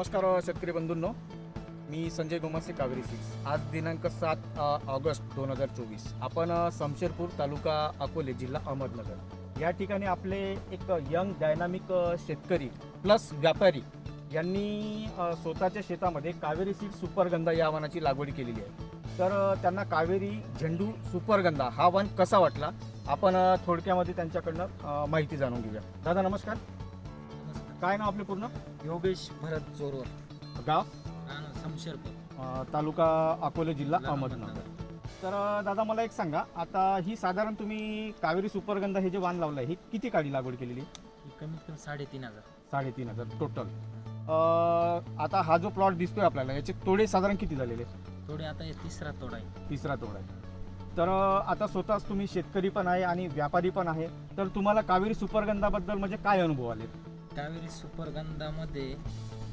नमस्कार शेतकरी बंधूंनो. मी संजय गोमासे कावेरी सिक्स आज दिनांक सात ऑगस्ट दोन हजार चोवीस. आपण समशेरपूर तालुका अकोले जिल्हा अहमदनगर. या ठिकाणी आपले एक यंग डायनामिक शेतकरी प्लस व्यापारी यांनी स्वतःच्या शेतामध्ये कावेरी सीड सुपरगंधा या वाणाची लागवड केलेली आहे. तर त्यांना कावेरी झेंडू सुपरगंधा हा वन कसा वाटला? आपण थोडक्यामध्ये त्यांच्याकडनं माहिती जाणून घेऊया. दादा नमस्कार. काय नाव आपले पूर्ण? योगेश भरत चोरवर. गाव? अ, तालुका अकोले जिल्हा अहमदनगर. तर अ, दादा मला एक सांगा आता ही साधारण तुम्ही कावेरी सुपरगंधा हे जे वाण लावलं आहे ही किती काळी लागवड केलेली? ही कमीत कमी साडेतीन हजार. साडेतीन हजार टोटल. आता हा जो प्लॉट दिसतोय आपल्याला याचे तोडे साधारण किती झालेले? थोडे आता हे तिसरा तोडा आहे. तिसरा तोडा आहे. तर अ, आता स्वतःच तुम्ही शेतकरी पण आहे आणि व्यापारी पण आहे तर तुम्हाला कावेरी सुपरगंधाबद्दल म्हणजे काय अनुभव आले? कावेरी सुपरगंधामध्ये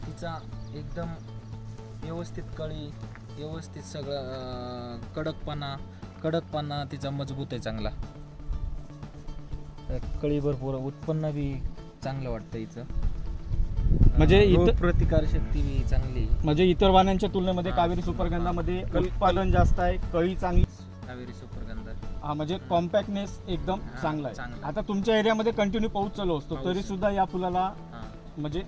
तिचा एकदम व्यवस्थित कळी व्यवस्थित सगळं कडकपणा कडकपणा तिचा मजबूत आहे चांगला कळी भरपूर उत्पन्न बी चांगलं वाटतं हिचं म्हणजे अं, इथं- रोगप्रतिकार शक्ती बी चांगली. म्हणजे इतर वाणांच्या तुलनेमध्ये. कावेरी सुपरगंधामध्ये उत्पादन जास्त आहे कळी चांगली कावेरी सुपरगंधा हा म्हणजे कॉम्पॅक्टनेस एकदम हा, चांगला आहे चांगला. आता तुमच्या एरियामध्ये कंटिन्यू पाऊस चालू असतो पाऊस. तरी सुद्धा या फुलाला हा. म्हणजे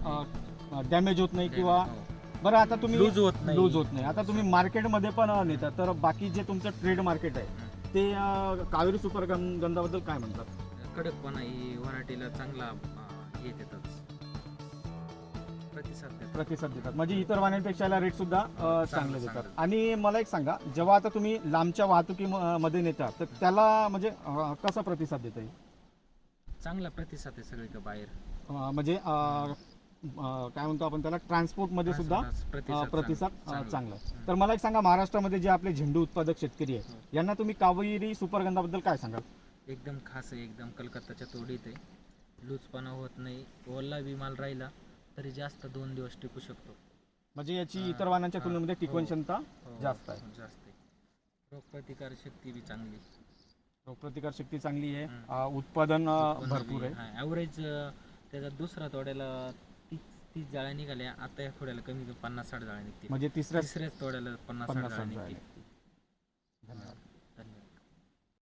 डॅमेज होत नाही किंवा हो. बरं आता तुम्ही लूज होत नाही लूज होत नाही आता तुम्ही मार्केटमध्ये पण अं, नेता तर बाकी जे तुमचं ट्रेड मार्केट आहे ते अं, कावेरी सुपर गं- गंधाबद्दल काय म्हणतात कडकपणा ही व्हरायटीला चांगला अं, हे देतात प्रतिसाद देतात प्रतिसाद देतात म्हणजे इतर वाण्यांपेक्षा याला रेट सुद्धा अं, चांगले देतात चांगलं. आणि मला एक सांगा जेव्हा आता तुम्ही लांबच्या वाहतुकीमध्ये नेता तर त्याला म्हणजे अं, कसा प्रतिसाद देता येईल चांगला प्रतिसाद आहे सगळीकडे बाहेर अं, म्हणजे अं, अं, काय म्हणतो आपण त्याला ट्रान्सपोर्टमध्ये सुद्धा अं, प्रतिसाद चांगला. आहे. तर मला एक सांगा महाराष्ट्रामध्ये जे आपले झेंडू उत्पादक शेतकरी हो. आहे यांना तुम्ही कावेरी सुपरगंधाबद्दल काय सांगाल एकदम खास आहे एकदम कलकत्ताच्या तोडीत आहे लूजपणा होत नाही ओला बी माल राहिला तरी जास्त दोन दिवस टिकू शकतो. म्हणजे याची हा, इतर वाहनांच्या हा, तुलनेमध्ये टिकवण हो. क्षमता हो, जास्त आहे. जास्त आहे. रोगप्रतिकार शक्ती बी चांगली रोगप्रतिकार शक्ती चांगली आहे. हम्म. अं, उत्पादन अं, भरपूर आहे. ॲव्हरेज त्याचा दुसरा तोड्याला तीस तीस जाळ्या निघाल्या. आता या थोड्याला कमी कमी पन्नास साठ जाळ्या निघतील. म्हणजे तिसऱ्या तिसऱ्याच तोड्याला पन्नास साठ पन्नास जाळ्या निघतील. धन्यवाद.